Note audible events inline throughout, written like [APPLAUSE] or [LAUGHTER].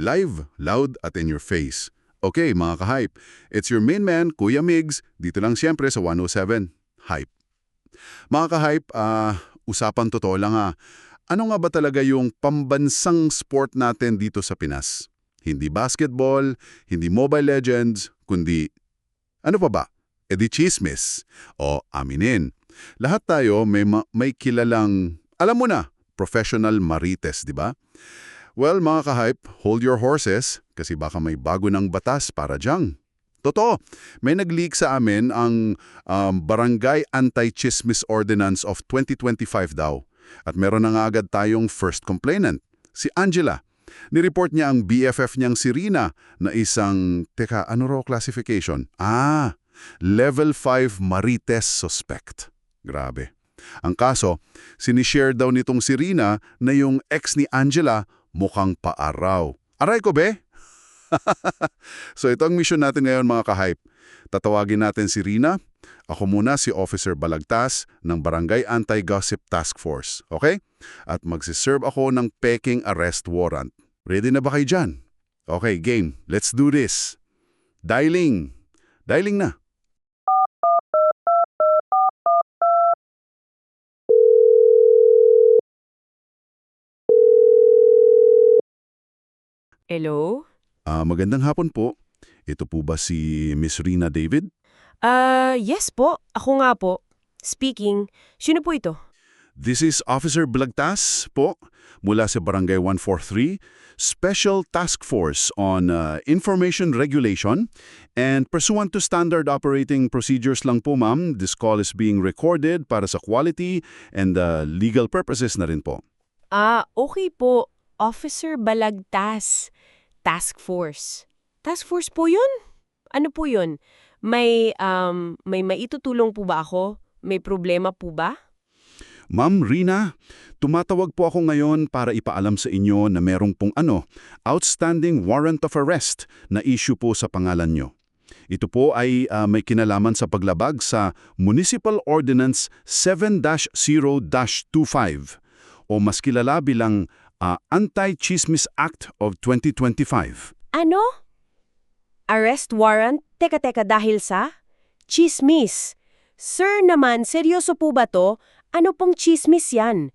Live, loud at in your face. Okay, mga ka-hype. It's your main man, Kuya Migs, dito lang siyempre sa 107. Hype. Mga ka-hype, ah, usapan totoo lang ha. Ano nga ba talaga yung pambansang sport natin dito sa Pinas? Hindi basketball, hindi Mobile Legends, kundi ano pa ba? E di chismis. O aminin. Lahat tayo may, ma- may kilalang, alam mo na, professional marites, di ba? Well, mga ka-hype, hold your horses kasi baka may bago ng batas para dyan. Totoo, may nag-leak sa amin ang um, Barangay Anti-Chismis Ordinance of 2025 daw. At meron na nga agad tayong first complainant, si Angela. Nireport niya ang BFF niyang si Rina na isang, teka, ano raw classification? Ah, level 5 marites suspect. Grabe. Ang kaso, sinishare daw nitong si Rina na yung ex ni Angela mukhang paaraw. Aray ko be? [LAUGHS] so ito ang mission natin ngayon mga ka-hype. Tatawagin natin si Rina. Ako muna si Officer Balagtas ng Barangay Anti-Gossip Task Force. Okay? At magsiserve ako ng peking arrest warrant. Ready na ba kayo dyan? Okay, game. Let's do this. Dialing. Dialing na. Hello? Ah, magandang hapon po. Ito po ba si Miss Rina David? Ah, yes po. Ako nga po. Speaking. Sino po ito? This is Officer Blagtas po mula sa Barangay 143, Special Task Force on uh, Information Regulation and pursuant to standard operating procedures lang po ma'am, this call is being recorded para sa quality and uh, legal purposes na rin po. Ah, okay po. Officer Balagtas. Task Force. Task Force po yun? Ano po yun? May, um, may maitutulong po ba ako? May problema po ba? Ma'am Rina, tumatawag po ako ngayon para ipaalam sa inyo na merong pong ano, outstanding warrant of arrest na issue po sa pangalan nyo. Ito po ay ah, may kinalaman sa paglabag sa Municipal Ordinance 7-0-25 o mas kilala bilang ah, Anti-Chismis Act of 2025. Ano? Arrest warrant? Teka, teka, dahil sa? Chismis. Sir naman, seryoso po ba to? Ano pong chismis yan?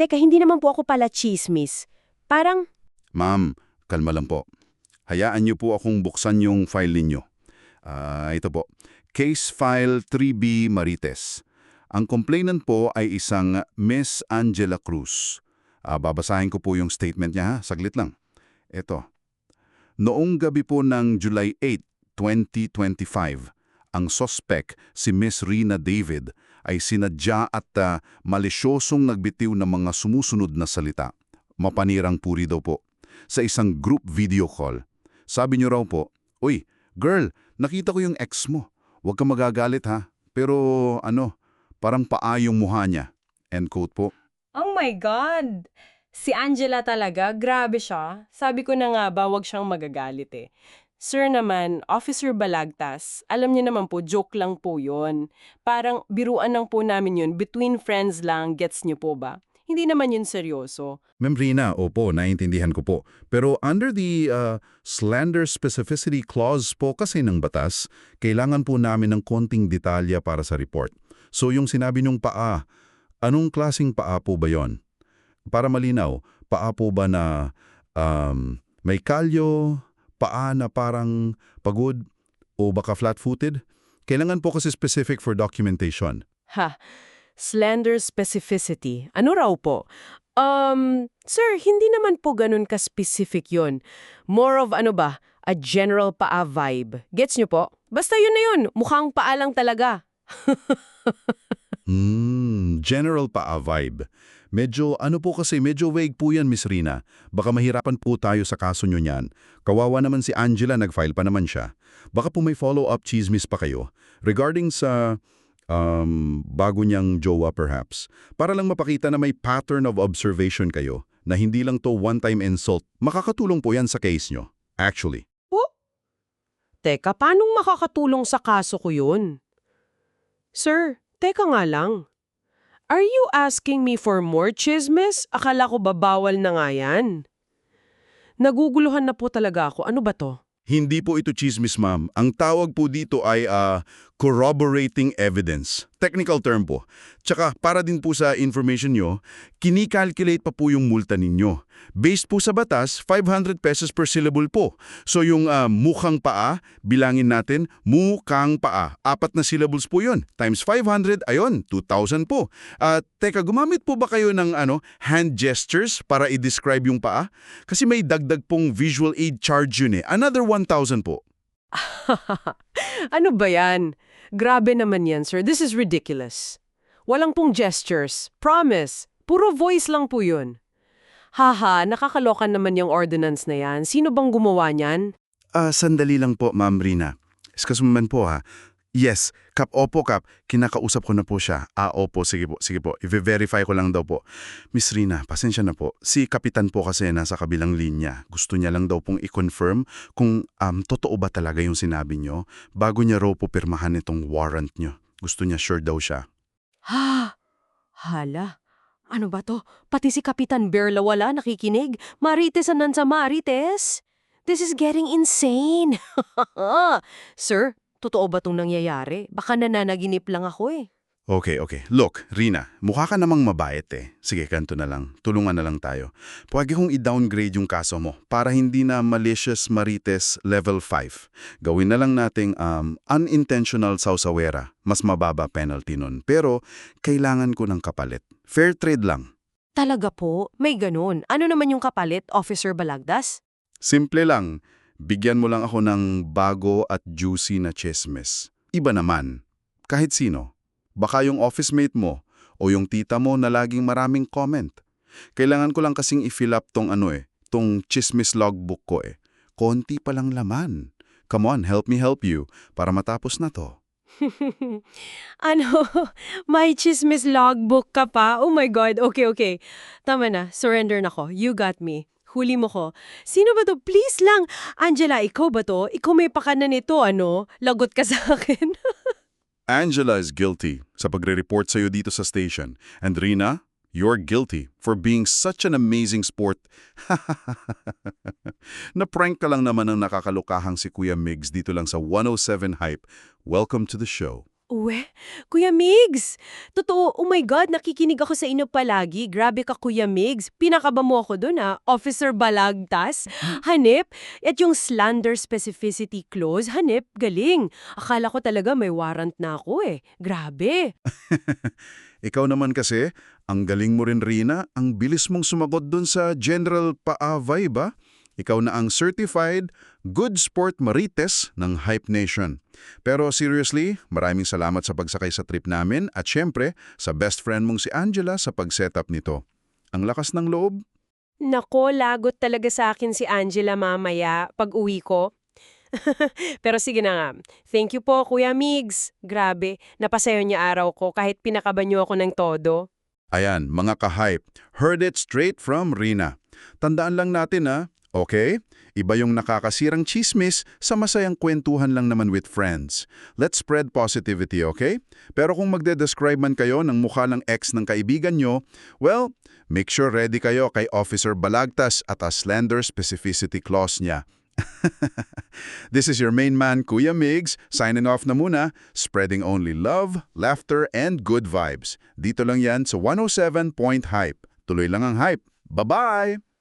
Teka, hindi naman po ako pala chismis. Parang, Ma'am, kalma lang po. Hayaan niyo po akong buksan yung file ninyo. Ah, ito po. Case File 3B Marites. Ang complainant po ay isang Miss Angela Cruz. Ah, babasahin ko po yung statement niya ha, saglit lang. Ito. Noong gabi po ng July 8, 2025, ang suspect, si Miss Rina David, ay sinadya at ah, malisyosong nagbitiw ng mga sumusunod na salita. Mapanirang puri daw po. Sa isang group video call. Sabi niyo raw po, Uy, girl, nakita ko yung ex mo. Huwag ka magagalit ha. Pero ano, parang paa yung mukha niya. End quote po. My God! Si Angela talaga, grabe siya. Sabi ko na nga ba, wag siyang magagalit eh. Sir naman, Officer Balagtas, alam niyo naman po, joke lang po yon. Parang biruan lang po namin yun, between friends lang, gets niyo po ba? Hindi naman yun seryoso. Ma'am Rina, opo, naiintindihan ko po. Pero under the uh, slander specificity clause po kasi ng batas, kailangan po namin ng konting detalya para sa report. So yung sinabi nung paa, anong klasing paa po ba yon? Para malinaw, paa po ba na um, may kalyo, paa na parang pagod, o baka flat-footed? Kailangan po kasi specific for documentation. ha, slender specificity. Ano raw po? Um, sir, hindi naman po ganun ka-specific yon. More of ano ba, a general paa vibe. Gets nyo po? Basta yun na yun, mukhang paa lang talaga. [LAUGHS] Hmm, general pa a vibe. Medyo, ano po kasi, medyo vague po yan, Miss Rina. Baka mahirapan po tayo sa kaso nyo niyan. Kawawa naman si Angela, nag-file pa naman siya. Baka po may follow-up chismis pa kayo. Regarding sa um, bago niyang jowa perhaps. Para lang mapakita na may pattern of observation kayo, na hindi lang to one-time insult. Makakatulong po yan sa case nyo. Actually. Teka, paano makakatulong sa kaso ko yun? Sir, teka nga lang. Are you asking me for more chismis? Akala ko babawal na nga yan. Naguguluhan na po talaga ako. Ano ba to? Hindi po ito chismis, ma'am. Ang tawag po dito ay ah, corroborating evidence. Technical term po. Tsaka para din po sa information nyo, kinikalculate pa po yung multa ninyo. Based po sa batas, 500 pesos per syllable po. So yung ah, mukhang paa, bilangin natin, mukhang paa. Apat na syllables po yun. Times 500, ayon, 2,000 po. At teka, gumamit po ba kayo ng ano, hand gestures para i-describe yung paa? Kasi may dagdag pong visual aid charge yun eh. Another 1,000 po. [LAUGHS] ano ba yan? Grabe naman yan, sir. This is ridiculous. Walang pong gestures. Promise. Puro voice lang po yun. Haha, nakakalokan naman yung ordinance na yan. Sino bang gumawa niyan? Ah, sandali lang po, Ma'am Rina. Excuse po ha. Yes, Kap, opo Kap, kinakausap ko na po siya. Ah, opo, sige po, sige po. I-verify ko lang daw po. Miss Rina, pasensya na po. Si Kapitan po kasi nasa kabilang linya. Gusto niya lang daw pong i-confirm kung um, totoo ba talaga yung sinabi niyo bago niya raw po pirmahan itong warrant niyo. Gusto niya sure daw siya. Ha? Hala. Ano ba to? Pati si Kapitan Berla wala nakikinig. Marites anan sa Marites? This is getting insane. [LAUGHS] Sir, totoo ba tong nangyayari? Baka nananaginip lang ako eh. Okay, okay. Look, Rina, mukha ka namang mabait eh. Sige, kanto na lang. Tulungan na lang tayo. Pwede kong i-downgrade yung kaso mo para hindi na malicious marites level 5. Gawin na lang nating um, unintentional sausawera. Mas mababa penalty nun. Pero kailangan ko ng kapalit. Fair trade lang. Talaga po? May ganun. Ano naman yung kapalit, Officer Balagdas? Simple lang. Bigyan mo lang ako ng bago at juicy na chismis. Iba naman. Kahit sino. Baka yung office mate mo o yung tita mo na laging maraming comment. Kailangan ko lang kasing i-fill up tong ano eh, tong chismis logbook ko eh. Konti pa lang laman. Come on, help me help you para matapos na to. [LAUGHS] ano? May chismis logbook ka pa? Oh my God. Okay, okay. Tama na. Surrender na ko. You got me. Huli mo ko. Sino ba to? Please lang. Angela, ikaw ba to? Ikaw may pakanan nito, ano? Lagot ka [LAUGHS] sa akin. Angela is guilty sa pagre-report sa'yo dito sa station. And Rina, you're guilty for being such an amazing sport. [LAUGHS] Na-prank ka lang naman ng nakakalukahang si Kuya Migs dito lang sa 107 Hype. Welcome to the show. Uwe, Kuya Migs! Totoo, oh my God, nakikinig ako sa inyo palagi. Grabe ka, Kuya Migs. Pinakaba mo ako dun, ah. Officer Balagtas. Hanip. At yung slander specificity clause, hanip, galing. Akala ko talaga may warrant na ako eh. Grabe. [LAUGHS] Ikaw naman kasi, ang galing mo rin Rina, ang bilis mong sumagot dun sa general paavay ba? Ikaw na ang certified good sport marites ng Hype Nation. Pero seriously, maraming salamat sa pagsakay sa trip namin at syempre sa best friend mong si Angela sa pag-setup nito. Ang lakas ng loob, Nako, lagot talaga sa akin si Angela mamaya pag uwi ko. [LAUGHS] Pero sige na nga. Thank you po, Kuya Migs. Grabe, napasayo niya araw ko kahit pinakaban niyo ako ng todo. Ayan, mga ka-hype, heard it straight from Rina. Tandaan lang natin ha, okay? Iba yung nakakasirang chismis sa masayang kwentuhan lang naman with friends. Let's spread positivity, okay? Pero kung magde-describe man kayo ng mukha ng ex ng kaibigan nyo, well, make sure ready kayo kay Officer Balagtas at a slender specificity clause niya. [LAUGHS] This is your main man, Kuya Migs, signing off na muna, spreading only love, laughter, and good vibes. Dito lang yan sa 107 Point Hype. Tuloy lang ang hype. Bye-bye!